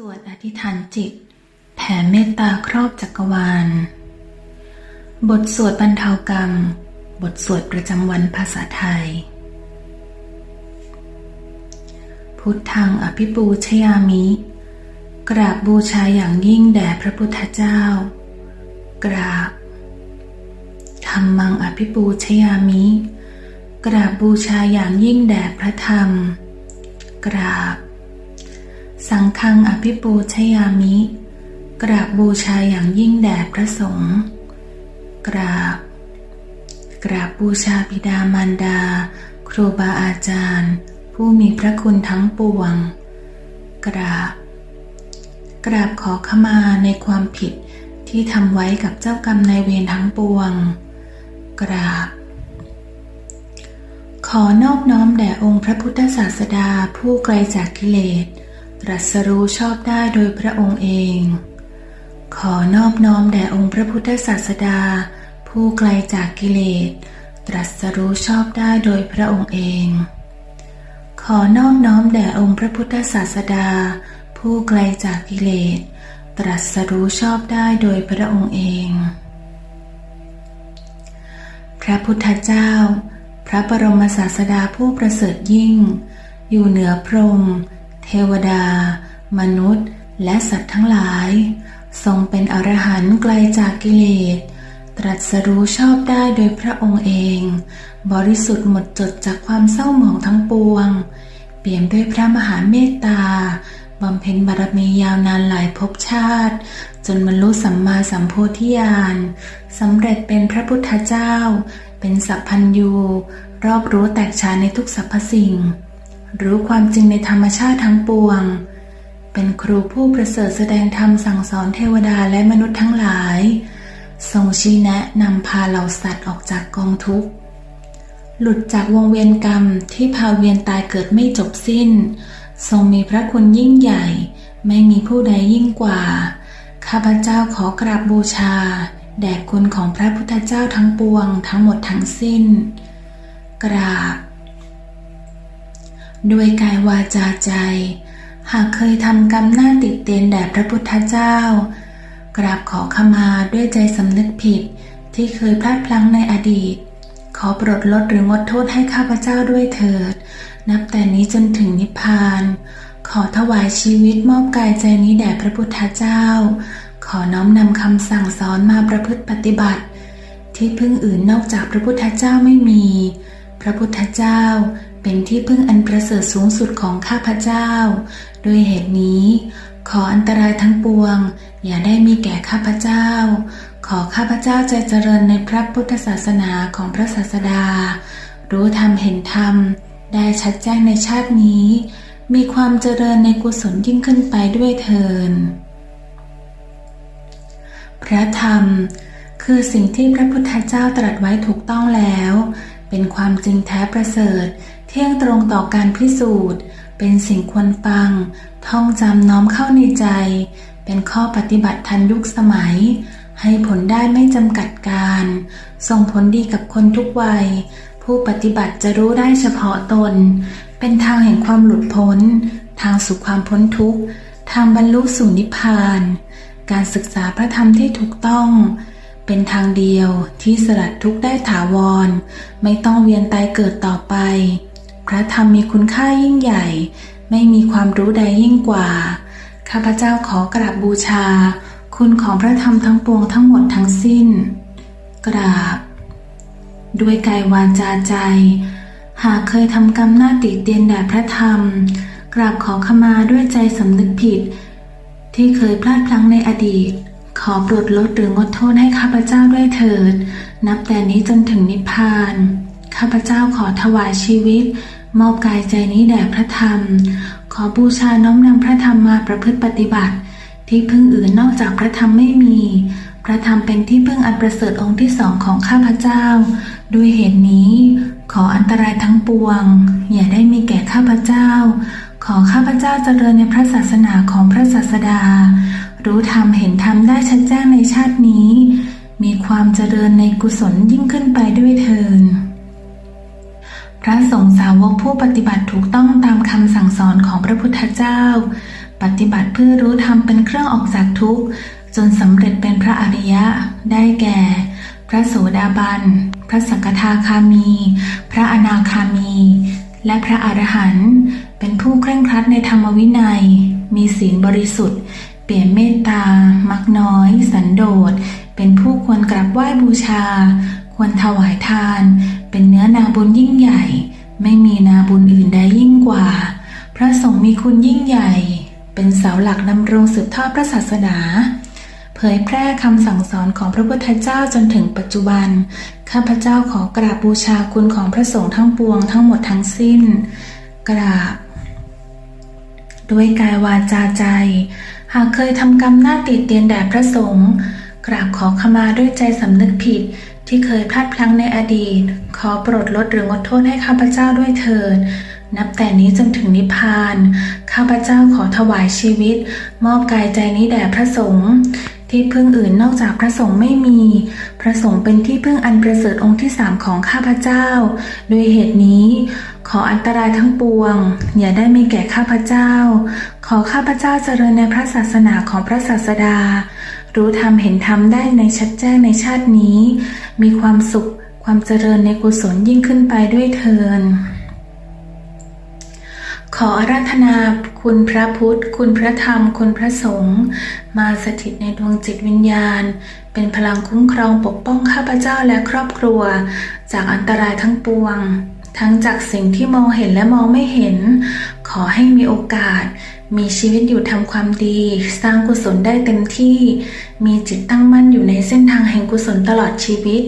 สวดอธิษฐานจิต แผ่เมตตาครอบจักรวาล บทสวดบรรเทากรรม บทสวดประจำวันภาษาไทย พุทธังอภิปูชยามิ กราบบูชาอย่างยิ่งแด่พระพุทธเจ้า กราบธรรมังอภิปูชยามิ กราบบูชาอย่างยิ่งแด่พระธรรม กราบ สังฆังอภิปูชยามิ กราบบูชาอย่างยิ่งแด่พระสงฆ์กราบ กราบบูชาบิดามารดา ครูบาอาจารย์ ผู้มีพระคุณทั้งปวง กราบ กราบขอขมาในความผิดที่ทำไว้กับเจ้ากรรมนายเวรทั้งปวง กราบ ขอนอบน้อมแด่องค์พระพุทธศาสดาผู้ไกลจากกิเลส ตรัสรู้ชอบได้โดยพระองค์เอง ขอนอบน้อมแด่องค์พระพุทธศาสดา ผู้ไกลจากกิเลส ตรัสรู้ชอบได้โดยพระองค์เอง ขอนอบน้อมแด่องค์พระพุทธศาสดา ผู้ไกลจากกิเลส ตรัสรู้ชอบได้โดยพระองค์เอง พระพุทธเจ้า พระบรมศาสดาผู้ประเสริฐยิ่ง อยู่เหนือพรหม วดา มนุษย์ และสัตว์ทั้งหลาย ทรงเป็นอรหันต์ไกลจากกิเลส ตรัสรู้ชอบได้โดยพระองค์เอง บริสุทธิ์หมดจดจากความเศร้าหมองทั้งปวง เปี่ยมด้วยพระมหาเมตตาบำเพ็ญบารมียาวนานหลายภพชาติ จนบรรลุสัมมาสัมโพธิญาณสำเร็จเป็นพระพุทธเจ้า เป็นสัพพัญญูรอบรู้แตกฉานในทุกสรรพสิ่ง รู้ความจริงในธรรมชาติทั้งปวง เป็นครูผู้ประเสริฐแสดงธรรมสั่งสอนเทวดาและมนุษย์ทั้งหลายทรงชี้แนะนำพาเหล่าสัตว์ออกจากกองทุกข์ หลุดจากวงเวียนกรรมที่พาเวียนตายเกิดไม่จบสิ้น ทรงมีพระคุณยิ่งใหญ่ ไม่มีผู้ใดยิ่งกว่า ข้าพเจ้าขอกราบบูชา แด่คุณของพระพุทธเจ้าทั้งปวงทั้งหมดทั้งสิ้น กราบ ด้วยกายวาจาใจ หากเคยทำกรรมหน้าติดเตียนแด่พระพุทธเจ้า กราบขอขมาด้วยใจสำนึกผิดที่เคยพลาดพลั้งในอดีต ขอโปรดลดหรืองดโทษให้ข้าพเจ้าด้วยเถิด นับแต่นี้จนถึงนิพพาน ขอถวายชีวิตมอบกายใจนี้แด่พระพุทธเจ้า ขอน้อมนำคำสั่งสอนมาประพฤติปฏิบัติ ที่พึ่งอื่นนอกจากพระพุทธเจ้าไม่มี พระพุทธเจ้าเป็นที่พึ่งอันประเสริฐสูงสุดของข้าพเจ้า ด้วยเหตุนี้ ขออันตรายทั้งปวง อย่าได้มีแก่ข้าพเจ้า ขอข้าพเจ้าใจเจริญในพระพุทธศาสนาของพระศาสดา รู้ธรรมเห็นธรรม ได้ชัดแจ้งในชาตินี้ มีความเจริญในกุศลยิ่งขึ้นไปด้วยเทินพระธรรมคือสิ่งที่พระพุทธเจ้าตรัสไว้ถูกต้องแล้ว เป็นความจริงแท้ประเสริฐ เที่ยงตรงต่อการพิสูจน์ เป็นสิ่งควรฟัง ท่องจำน้อมเข้าในใจ เป็นข้อปฏิบัติทันยุคสมัย ให้ผลได้ไม่จำกัดการ ส่งผลดีกับคนทุกวัย ผู้ปฏิบัติจะรู้ได้เฉพาะตน เป็นทางแห่งความหลุดพ้น ทางสู่ความพ้นทุกข์ ทางบรรลุสู่นิพพาน การศึกษาพระธรรมที่ถูกต้อง เป็นทางเดียวที่สลัดทุกข์ได้ถาวร ไม่ต้องเวียนตายเกิดต่อไป พระธรรมมีคุณค่ายิ่งใหญ่ ไม่มีความรู้ใดยิ่งกว่า ข้าพเจ้าขอกราบบูชา คุณของพระธรรมทั้งปวงทั้งหมดทั้งสิ้น กราบ ด้วยกายวาจาใจ หากเคยทำกรรมหน้าติเตียนแด่พระธรรม กราบขอขมาด้วยใจสำนึกผิด ที่เคยพลาดพลั้งในอดีต ขอโปรดลดหรืองดโทษให้ข้าพเจ้าด้วยเถิด นับแต่นี้จนถึงนิพพาน ข้าพเจ้าขอถวายชีวิต มอบกายใจนี้แด่พระธรรม ขอบูชาน้อมนำพระธรรมมาประพฤติปฏิบัติ ที่พึ่งอื่นนอกจากพระธรรมไม่มี พระธรรมเป็นที่พึ่งอันประเสริฐองค์ที่สองของข้าพเจ้า ด้วยเหตุนี้ ขออันตรายทั้งปวง อย่าได้มีแก่ข้าพเจ้า ขอข้าพเจ้าเจริญในพระศาสนาของพระศาสดา รู้ธรรมเห็นธรรมได้ชัดแจ้งในชาตินี้ มีความเจริญในกุศลยิ่งขึ้นไปด้วยเทินพระสงฆ์สาวกผู้ปฏิบัติถูกต้องตามคำสั่งสอนของพระพุทธเจ้า ปฏิบัติเพื่อรู้ธรรมเป็นเครื่องออกจากทุกข์ จนสำเร็จเป็นพระอริยะ ได้แก่ พระโสดาบัน พระสักทาคามี พระอนาคามี และพระอรหันต์เป็นผู้เคร่งครัดในธรรมวินัย มีศีลบริสุทธิ์ เปลี่ยมเมตตา มักน้อย สันโดษ เป็นผู้ควรกราบไหว้บูชา ควรถวายทาน เป็นเนื้อนาบุญยิ่งใหญ่ ไม่มีนาบุญอื่นใดยิ่งกว่า พระสงฆ์มีคุณยิ่งใหญ่ เป็นเสาหลักนำรงสืบทอดพระศาสนา เผยแพร่คำสั่งสอนของพระพุทธเจ้าจนถึงปัจจุบัน ข้าพเจ้าขอกราบบูชาคุณของพระสงฆ์ทั้งปวงทั้งหมดทั้งสิ้น กราบ ด้วยกายวาจาใจ หากเคยทำกรรมหน้าติดเตียนแด่พระสงฆ์กราบขอขมาด้วยใจสำนึกผิดที่เคยพลาดพลั้งในอดีต ขอโปรดลดหรืองดโทษให้ข้าพเจ้าด้วยเถิด นับแต่นี้จนถึงนิพพาน ข้าพเจ้าขอถวายชีวิต มอบกายใจนี้แด่พระสงฆ์ ที่พึ่งอื่นนอกจากพระสงฆ์ไม่มี พระสงฆ์เป็นที่พึ่งอันประเสริฐองค์ที่สามของข้าพเจ้า ด้วยเหตุนี้ ขออันตรายทั้งปวง อย่าได้มีแก่ข้าพเจ้า ขอข้าพเจ้าเจริญในพระศาสนาของพระศาสดา รู้ธรรมเห็นธรรมได้ในชัดแจ้งในชาตินี้ มีความสุขความเจริญในกุศลยิ่งขึ้นไปด้วยเทิน ขออาราธนาคุณพระพุทธ คุณพระธรรม คุณพระสงฆ์มาสถิตในดวงจิตวิญญาณ เป็นพลังคุ้มครองปกป้องข้าพเจ้าและครอบครัว จากอันตรายทั้งปวง ทั้งจากสิ่งที่มองเห็นและมองไม่เห็น ขอให้มีโอกาส มีชีวิตอยู่ทำความดี สร้างกุศลได้เต็มที่ มีจิตตั้งมั่นอยู่ในเส้นทางแห่งกุศลตลอดชีวิต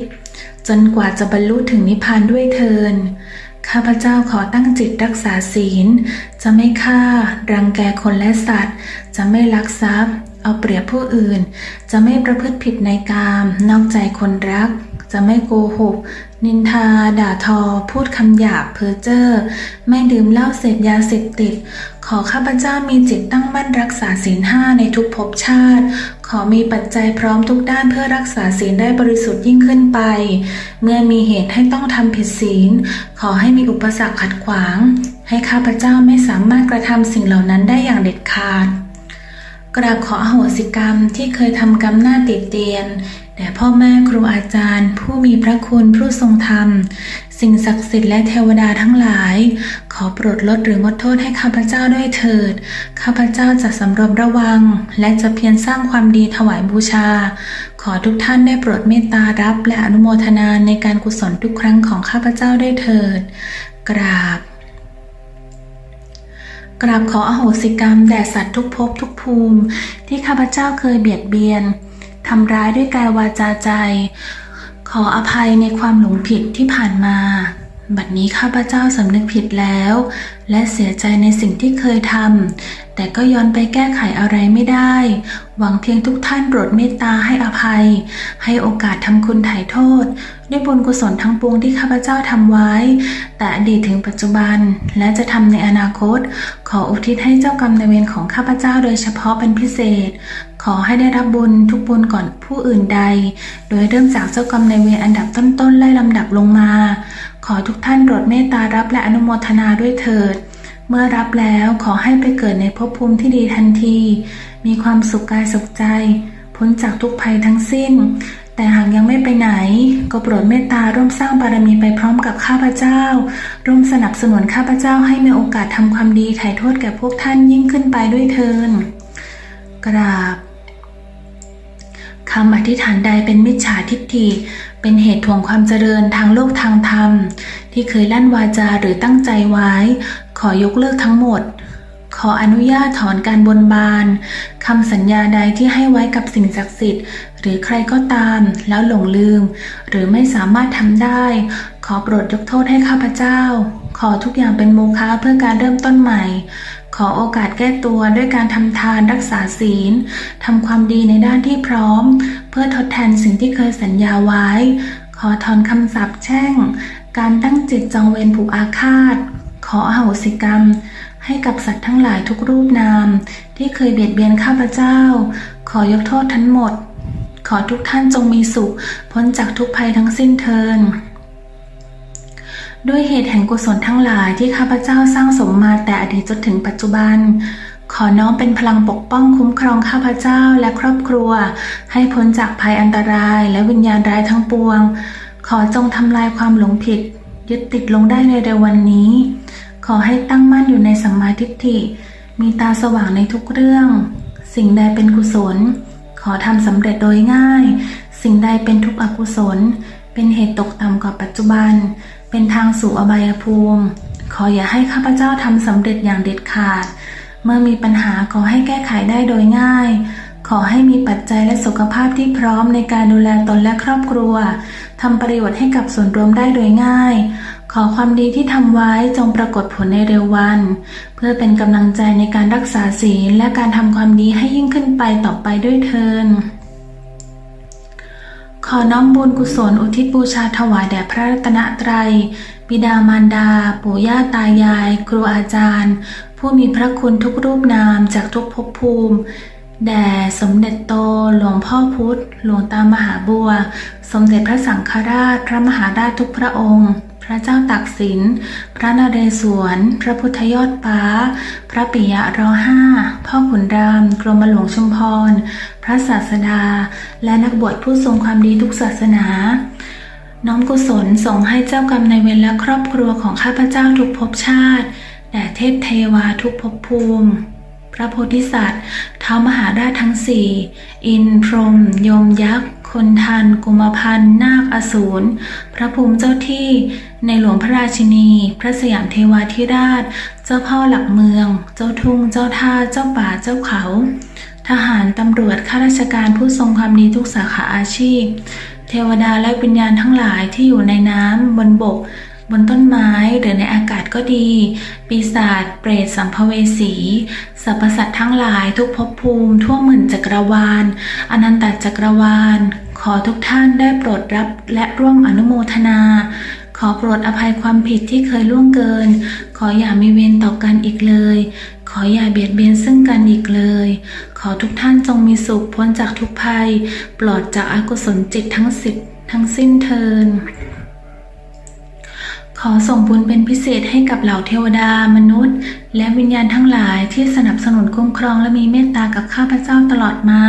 จนกว่าจะบรรลุถึงนิพพานด้วยเทิน ข้าพเจ้าขอตั้งจิตรักษาศีล จะไม่ฆ่า รังแกคนและสัตว์ จะไม่ลักทรัพย์ เอาเปรียบผู้อื่น จะไม่ประพฤติผิดในกาม นอกใจคนรัก จะไม่โกหก นินทา ด่าทอ พูดคำหยาบเพ้อเจ้อไม่ดื่มเหล้าเสพยาเสพติด ขอข้าพเจ้ามีจิตตั้งมั่นรักษาศีลห้าในทุกภพชาติ ขอมีปัจจัยพร้อมทุกด้านเพื่อรักษาศีลได้บริสุทธิ์ยิ่งขึ้นไป เมื่อมีเหตุให้ต้องทำผิดศีล ขอให้มีอุปสรรคขัดขวาง ให้ข้าพเจ้าไม่สามารถกระทำสิ่งเหล่านั้นได้อย่างเด็ดขาด กราบขออโหสิกรรมที่เคยทำกรรมหน้าติดเตียนแด่พ่อแม่ครูอาจารย์ ผู้มีพระคุณผู้ทรงธรรม สิ่งศักดิ์สิทธิ์และเทวดาทั้งหลาย ขอโปรดลดหรืองดโทษให้ข้าพเจ้าด้วยเถิด ข้าพเจ้าจะสำรวมระวัง และจะเพียรสร้างความดีถวายบูชา ขอทุกท่านได้โปรดเมตตารับและอนุโมทนาในการกุศลทุกครั้งของข้าพเจ้าด้วยเถิด กราบ กราบขออโหสิกรรมแด่สัตว์ทุกภพทุกภูมิ ที่ข้าพเจ้าเคยเบียดเบียนทำร้ายด้วยกายวาจาใจ ขออภัยในความหลงผิดที่ผ่านมา บัดนี้ข้าพเจ้าสำนึกผิดแล้ว และเสียใจในสิ่งที่เคยทำ แต่ก็ย้อนไปแก้ไขอะไรไม่ได้ หวังเพียงทุกท่านโปรดเมตตาให้อภัย ให้โอกาสทำคุณไถ่โทษ ด้วยบุญกุศลทั้งปวงที่ข้าพเจ้าทำไว้ แต่อดีตถึงปัจจุบัน และจะทำในอนาคต ขออุทิศให้เจ้ากรรมนายเวรของข้าพเจ้าโดยเฉพาะเป็นพิเศษ ขอให้ได้รับบุญทุกบุญก่อนผู้อื่นใด โดยเริ่มจากเจ้ากรรมนายเวรอันดับต้นๆไล่ลำดับลงมา ขอทุกท่านโปรดเมตตารับและอนุโมทนาด้วยเถิด เมื่อรับแล้วขอให้ไปเกิดในภพภูมิที่ดีทันที มีความสุขกายสุขใจ พ้นจากทุกภัยทั้งสิ้น แต่หากยังไม่ไปไหน ก็โปรดเมตตาร่วมสร้างบารมีไปพร้อมกับข้าพเจ้า ร่วมสนับสนุนข้าพเจ้าให้มีโอกาสทำความดีไถ่โทษแก่พวกท่านยิ่งขึ้นไปด้วยเทินกราบ คำอธิษฐานใดเป็นมิจฉาทิฏฐิ เป็นเหตุถ่วงความเจริญทางโลกทางธรรม ที่เคยลั่นวาจาหรือตั้งใจไว้ ขอยกเลิกทั้งหมด ขออนุญาตถอนการบนบานคำสัญญาใดที่ให้ไว้กับสิ่งศักดิ์สิทธิ์ หรือใครก็ตามแล้วหลงลืม หรือไม่สามารถทำได้ ขอโปรดยกโทษให้ข้าพเจ้า ขอทุกอย่างเป็นโมฆะเพื่อการเริ่มต้นใหม่ ขอโอกาสแก้ตัวด้วยการทำทานรักษาศีลทำความดีในด้านที่พร้อม เพื่อทดแทนสิ่งที่เคยสัญญาไว้ ขอถอนคำสาปแช่ง การตั้งจิตจองเวรผูกอาฆาต ขออโหสิกรรม ให้กับสัตว์ทั้งหลายทุกรูปนาม ที่เคยเบียดเบียนข้าพเจ้า ขอยกโทษทั้งหมด ขอทุกท่านจงมีสุข พ้นจากทุกภัยทั้งสิ้นเทิน ด้วยเหตุแห่งกุศลทั้งหลายที่ข้าพเจ้าสร้างสมมาแต่อดีตจนถึงปัจจุบัน ขอน้อมเป็นพลังปกป้องคุ้มครองข้าพเจ้าและครอบครัว ให้พ้นจากภัยอันตรายและวิญญาณร้ายทั้งปวง ขอจงทำลายความหลงผิด ยึดติดลงได้ในเร็ววันนี้ ขอให้ตั้งมั่นอยู่ในสัมมาทิฏฐิ มีตาสว่างในทุกเรื่อง สิ่งใดเป็นกุศล ขอทำสำเร็จโดยง่าย สิ่งใดเป็นทุกข์อกุศล เป็นเหตุตกต่ำกว่าปัจจุบัน เป็นทางสู่อบายภูมิ ขออย่าให้ข้าพเจ้าทำสำเร็จอย่างเด็ดขาด เมื่อมีปัญหาขอให้แก้ไขได้โดยง่าย ขอให้มีปัจจัยและสุขภาพที่พร้อมในการดูแลตนและครอบครัวทำประโยชน์ให้กับส่วนรวมได้โดยง่าย ขอความดีที่ทำไว้จงปรากฏผลในเร็ววัน เพื่อเป็นกำลังใจในการรักษาศีลและการทำความดีให้ยิ่งขึ้นไปต่อไปด้วยเทิน ขอน้อมบุญกุศลอุทิศบูชาถวายแด่พระรัตนตรัย บิดามารดา ปู่ย่าตายาย ครูอาจารย์ ผู้มีพระคุณทุกรูปนามจากทุกภพภูมิ แด่สมเด็จโต หลวงพ่อพุธหลวงตามหาบัว สมเด็จพระสังฆราช พระมหาราชทุกพระองค์ พระเจ้าตากสิน พระนเรศวร พระพุทธยอดฟ้า พระปิยะรอห้า พ่อขุนราม กรมหลวงชุมพร พระศาสดา และนักบวชผู้ทรงความดีทุกศาสนา น้อมกุศลส่งให้เจ้ากรรมนายเวรและครอบครัวของข้าพเจ้าทุกภพชาติ แด่เทพเทวาทุกภพภูมิพระโพธิสัตว์เท้ามหาราชทั้งสี่ อินพรหมยมยักษ์ คนทัน กุมพันธ์นาคอสูร พระภูมิเจ้าที่ในหลวงพระราชินี พระสยามเทวาธิราช เจ้าพ่อหลักเมือง เจ้าทุ่ง เจ้าท่า เจ้าป่า เจ้าเขา ทหารตำรวจข้าราชการผู้ทรงความดีทุกสาขาอาชีพ เทวดาและวิญญาณทั้งหลายที่อยู่ในน้ำบนบก บนต้นไม้หรือในอากาศก็ดี ปีศาจเปรตสัมภเวสี สรรพสัตว์ทั้งหลายทุกภพภูมิทั่วหมื่นจักรวาล อนันตจักรวาล ขอทุกท่านได้โปรดรับและร่วมอนุโมทนา ขอโปรดอภัยความผิดที่เคยล่วงเกิน ขออย่ามีเวรต่อกันอีกเลย ขออย่าเบียดเบียนซึ่งกันอีกเลย ขอทุกท่านจงมีสุขพ้นจากทุกภัย ปลอดจากอากุศลจิตทั้งสิบทั้งสิ้นเทิน ขอส่งบุญเป็นพิเศษให้กับเหล่าเทวดา มนุษย์ และวิญญาณทั้งหลายที่สนับสนุนคุ้มครองและมีเมตตากับข้าพเจ้าตลอดมา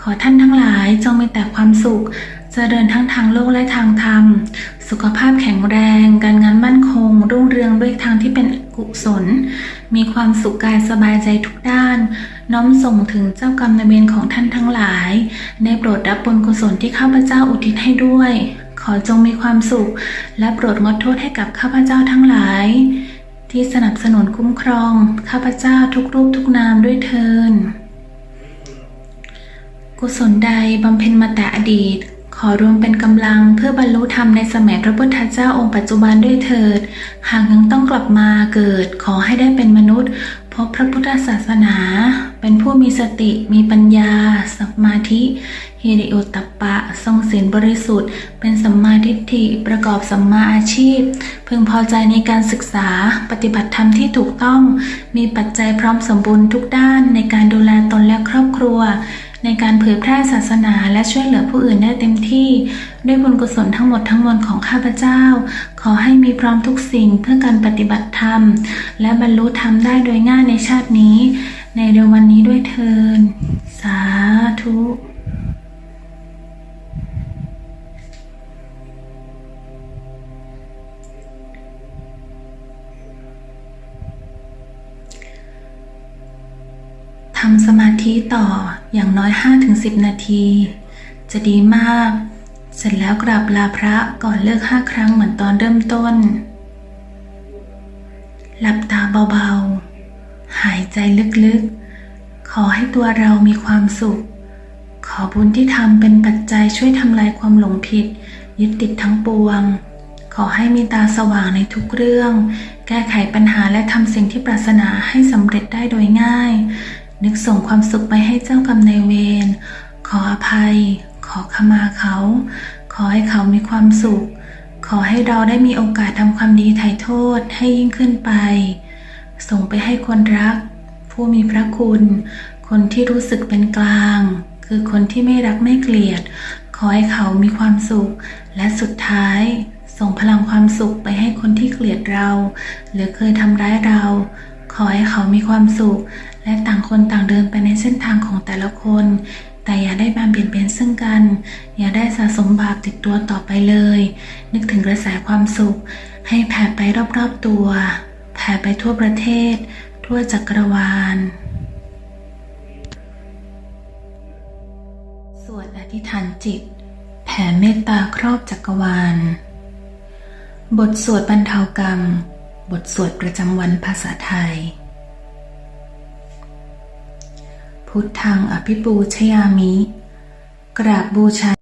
ขอท่านทั้งหลายจงมีแต่ความสุข เจริญทั้งทางโลกและทางธรรม สุขภาพแข็งแรง การงานมั่นคง รุ่งเรืองด้วยทางที่เป็นกุศล มีความสุขกายสบายใจทุกด้าน น้อมส่งถึงเจ้ากรรมนายเวรของท่านทั้งหลาย ได้โปรดรับบุญกุศลที่ข้าพเจ้าอุทิศให้ด้วย ขอจงมีความสุข และโปรดงดโทษให้กับข้าพเจ้าทั้งหลาย ที่สนับสนุนคุ้มครอง ข้าพเจ้าทุกรูปทุกนามด้วยเทินกุศลใดบำเพ็ญมาแต่อดีต ขอรวมเป็นกำลังเพื่อบรรลุธรรมในสมัยพระพุทธเจ้าองค์ปัจจุบันด้วยเถิด หากยังต้องกลับมาเกิด ขอให้ได้เป็นมนุษย์ พบพระพุทธศาสนาเป็นผู้มีสติมีปัญญา สมาธิฮิริโอตตัปปะ ทรงศีลบริสุทธิ์ เป็นสัมมาทิฏฐิประกอบสัมมาอาชีพ พึงพอใจในการศึกษาปฏิบัติธรรมที่ถูกต้อง มีปัจจัยพร้อมสมบูรณ์ทุกด้านในการดูแลตนและครอบครัว ในการเผยแพร่ศาสนาและช่วยเหลือผู้อื่นได้เต็มที่ ด้วยบุญกุศลทั้งหมดทั้งมวลของข้าพเจ้า ขอให้มีพร้อมทุกสิ่งเพื่อการปฏิบัติธรรม และบรรลุธรรมได้โดยง่ายในชาตินี้ ในเร็ววันนี้ด้วยเทินสาธุำสมาธิต่ออย่างน้อย 5-10 นาที จะดีมาก เสร็จแล้วกราบลาพระก่อนเลิกห้าครั้งเหมือนตอนเริ่มต้น หลับตาเบาๆ หายใจลึกๆ ขอให้ตัวเรามีความสุข ขอบุญที่ทำเป็นปัจจัยช่วยทำลายความหลงผิด ยึดติดทั้งปวง ขอให้มีตาสว่างในทุกเรื่อง แก้ไขปัญหาและทำสิ่งที่ปรารถนาให้สำเร็จได้โดยง่าย นึกส่งความสุขไปให้เจ้ากรรมนายเวร ขออภัย ขอขมาเขา ขอให้เขามีความสุข ขอให้เราได้มีโอกาสทำความดีไถ่โทษให้ยิ่งขึ้นไป ส่งไปให้คนรัก ผู้มีพระคุณ คนที่รู้สึกเป็นกลาง คือคนที่ไม่รักไม่เกลียด ขอให้เขามีความสุข และสุดท้ายส่งพลังความสุขไปให้คนที่เกลียดเรา หรือเคยทำร้ายเรา ขอให้เขามีความสุข และต่างคนต่างเดินไปในเส้นทางของแต่ละคน แต่อย่าได้มาเบียดเบียนซึ่งกัน อย่าได้สะสมบาปติดตัวต่อไปเลย นึกถึงกระแสความสุข ให้แผ่ไปรอบๆตัว แผ่ไปทั่วประเทศ ทั่วจักรวาล สวดอธิษฐานจิต แผ่เมตตาครอบจักรวาล บทสวดบรรเทากรรม บทสวดประจำวันภาษาไทย พุทธังอภิปูชยามิ กราบบูชา